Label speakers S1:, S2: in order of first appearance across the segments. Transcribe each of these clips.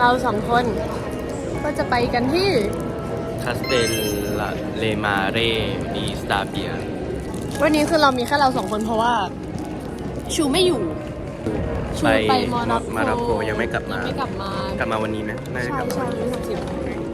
S1: เราสองคนก็จะไปกันที่
S2: คาสเตลเลมาเรดีสตาเบีย
S1: วันนี้คือเรามีแค่เราสองคนเพราะว่า ชูไม่อยู่ ชู
S2: ไป
S1: ไปมอนาโก
S2: มาราโกยังไม่กลับมา
S1: ยังไม่กลับมาก
S2: ลับมาวันนี้ไหมน่าจะ
S1: ใช่
S2: กลับมา
S1: ใช่วันที่สามสิบ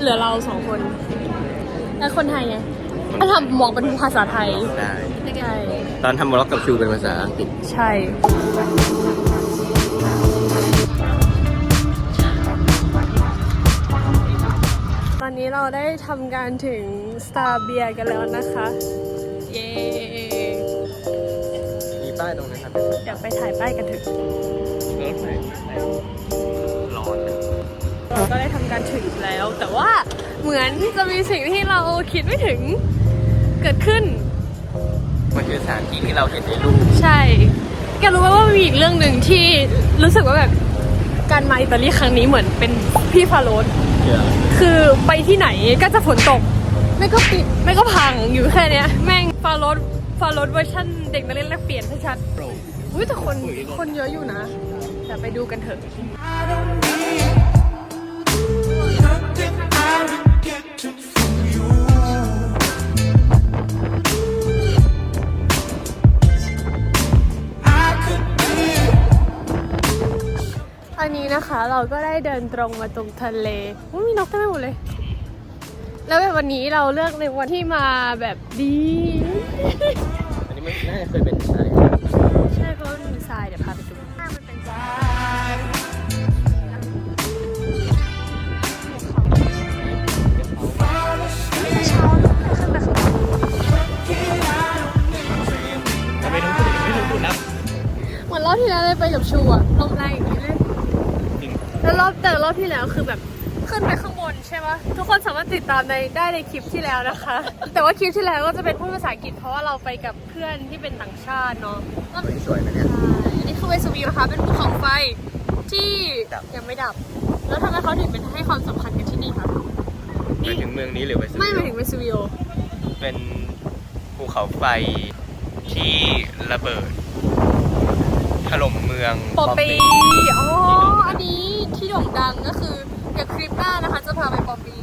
S1: เหลือเราสองคน แล้วคนไทยไง ถ้าทำมองเป็นภาษาไทย
S2: ได้
S1: ใช่
S2: ตอนทำบล็อกกับชูเป็นภาษาอังกฤษ
S1: ใช่ ตอนนี้เราได้ทำการถึงสตาร์เบียกันแล้วนะคะ เย้
S2: มีป้ายตรงนั้นครับ
S1: เดี๋ยวไปถ่ายป้ายกันเถอะ
S2: รถไฟร้อนนะ
S1: เราก็ได้ทำการถึงแล้ว แต่ว่าเหมือนจะมีสิ่งที่เราคิดไม่ถึง เกิดขึ้น
S2: มันคือสถานที่ที่เราเห็นในรูป
S1: ใช่ แกรู้ไหมว่ามีอีกเรื่องหนึ่งที่รู้สึกว่าแบบการมาอิตาลีครั้งนี้เหมือนเป็นพี่ฟาโรส
S2: เยอะ
S1: คือไปที่ไหนก็จะฝนตก ไม่ก็ปิดไม่ก็พังอยู่แค่เนี้ย แม่งฟาโรสฟาโรสเวอร์ชันเด็กนักเรียนแลกเปลี่ยนชัดๆอุ้ยแต่คนคนเยอะอยู่นะเดี๋ยวไปดูกันเถอะ นะคะ เราก็ได้เดินตรงมาตรงทะเลมีนกเต็มไปหมดเลย แล้วแบบวันนี้เราเลือกในวันที่มาแบบดี
S2: อันนี้ไม่น่าจะเคยเป็นใช่
S1: ใช่เพราะมันมีทรายเดี๋ยวพาไปดูข้ามันเป็นทราย
S2: ทำไมต้องพูดไม่ต้องพูดนะ
S1: เหมือนรอบที่แล้วเลยไปกับชูอะลมแรงอย่างนี้เลย
S2: ร
S1: อบแต่รอบที่แล้วคือแบบขึ้นไปข้างบนใช่ไหมทุกคนสามารถติดตามในได้ในคลิปที่แล้วนะคะ แต่ว่าคลิปที่แล้วก็จะเป็นพูดภาษาอังกฤษเพราะว่าเราไปกับเพื่อนที่เป็นต่างชาติเนาะก็
S2: สวยนะเนี่ย
S1: อันนี้คือเวสวิวนะคะ เป็นภูเขาไฟที่
S2: ดับ
S1: ยังไม่ดับ แล้วทำไมเขาถึงเป็นให้ความสำคัญกับที่นี่คะ
S2: ไปถึงเมืองนี้หรือไปส
S1: ไม่หมายถึงเวสวิว
S2: เป็นภูเขาไฟที่ระเบิดถล่มเมือง
S1: ปอปี
S2: ปี
S1: อ๋ออันนี้ ที่โด่งดังก็คือเดี๋ยวคลิปหน้านะคะ จะพาไปปอปี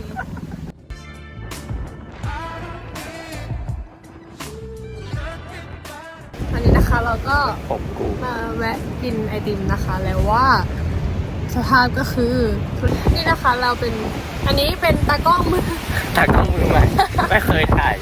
S1: อันนี้นะคะเราก็
S2: ผมกู
S1: มาแวะกินไอติมนะคะ แล้วว่าสภาพก็คือ นี่นะคะเราเป็นอันนี้เป็นตากล้องมือ
S2: ตากล้องมือใหม่ไม่เคยถ่าย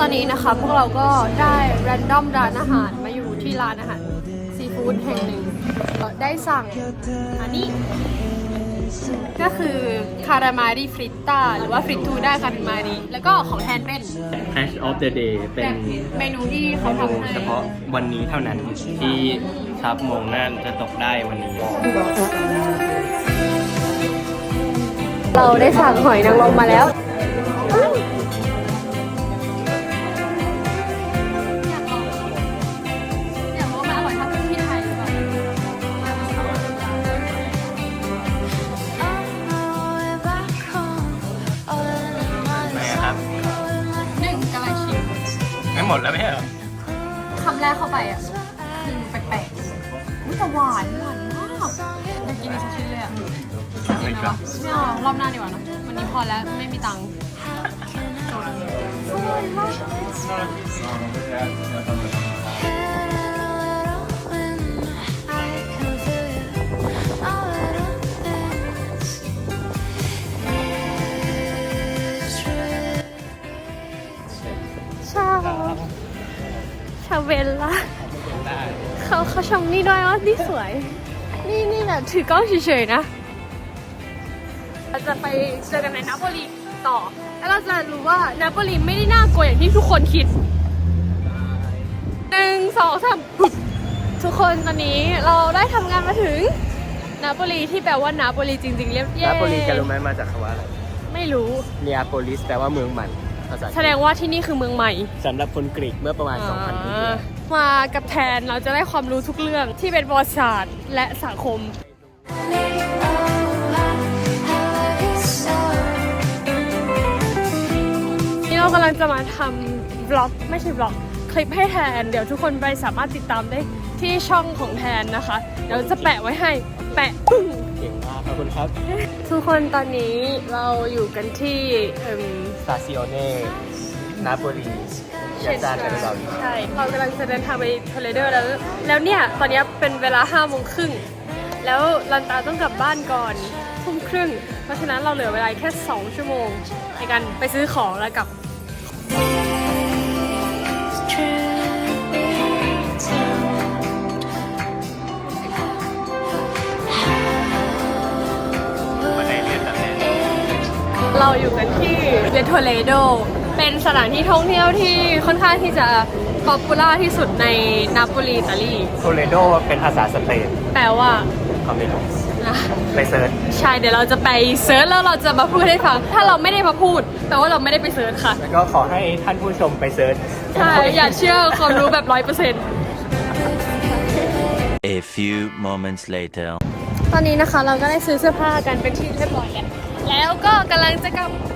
S1: ตอนนี้นะคะพวกเราก็ได้แรนดอมร้านอาหารมาอยู่ที่ร้านอาหารซีฟู้ดแห่งหนึ่งก็ได้สั่งอันนี้ ก็คือคารามารีฟริตต้าหรือว่าฟริตทูได้คารามารีแล้วก็ของแทนเป็น
S2: Hash of the day เป็
S1: แบ
S2: น
S1: บเมนูที่
S2: เม
S1: เขา
S2: นู
S1: ทำให้
S2: เฉพาะวันนี้เท่านั้นที่ทับมงน่านจะตกได้วันนี้
S1: เราได้สั่งหอยนางรมมาแล้ว ม่หม
S2: ดแล้วไม่ใช่เหรอ
S1: คำแรกเข้าไปอะคือแปลกๆอุ๊ยแต่หวานหวานมากอยากกินอีกสักชิ้นเลยอะกินไหมวะไม่เอารอบหน้าดีกว่านะวันนี้พอแล้วไม่มีตังค์จนช เวลล่าเขาเขาชมนี่ด้วยว่านี่สวย นี่นี่แบบถือกล้องเฉยๆนะเราจะไปเจอกันในนาโปลีต่อ แล้วเราจะรู้ว่านาโปลีไม่ได้น่ากลัวอย่างที่ทุกคนคิดหนึ่งสองสามปึ๊บทุกคนตอนนี้เราได้ทำงานมาถึงนาโปลีที่แปลว่านาโปลีจริงๆเรียบเย้
S2: นาโปลีจะรู้ไหมมาจากคำว่าอะไร
S1: ไม่รู้
S2: เนียโปลิสแปลว่าเมืองใหม่ ภาษา
S1: แสดงว่าที่นี่คือเมืองใหม่
S2: สำหรับคนกรีกเมื่อประมาณ 2,000 ปีที่แล้ว
S1: มากับแทนเราจะได้ความรู้ทุกเรื่องที่เป็นประวัติศาสตร์และสังคม นี่เรากำลังจะมาทำบล็อกไม่ใช่บล็อก คลิปให้แทน เดี๋ยวทุกคนไปสามารถติดตามได้ที่ช่องของแทนนะคะ เดี๋ยวจะแปะไว้ให้แปะปึ้ง
S2: เก่งมากขอบคุณครับ
S1: ทุกคนตอนนี้เราอยู่กันที่เอิ่ม
S2: สตาซิโอเน่นาโปลียาซานกันเรา
S1: ใช่ เรากำลังจะเดินทางไปทเลเดอร์แล้ว แล้วเนี่ย ตอนนี้เป็นเวลาห้าโมงครึ่ง แล้วลันตาต้องกลับบ้านก่อนทุ่มครึ่ง เพราะฉะนั้นเราเหลือเวลาแค่ 2 ชั่วโมง ในการไปซื้อของแล้วกลับ
S2: เรา
S1: อยู่กันที่เรโทเลโดเป็นสถานที่ท่องเที่ยวที่ค่อนข้างที่จะป๊อปปูล่าที่สุดในนาโปลีอิตาลี
S2: โทเลโดเป็นภาษาสเปน
S1: แปลว่า
S2: เขาไม่รู้
S1: นะ
S2: ไปเซิร์ช
S1: ใช่เดี๋ยวเราจะไปเซิร์ชแล้วเราจะมาพูดให้ฟังถ้าเราไม่ได้มาพูดแปลว่าเราไม่ได้ไปเซิร์ชค่ะ
S2: แล้วก็ขอให้ท่านผู้ชมไปเซิร์ช
S1: ใช่อย่าเชื่อความรู้แบบร้อยเปอร์เซ็นต์
S3: A few moments later
S1: ตอนนี้นะคะเราก็ได้ซื้อเสื้อผ้ากันเป็นที่เรียบร้อยแล้ว แล้วก็กำลังจะกำ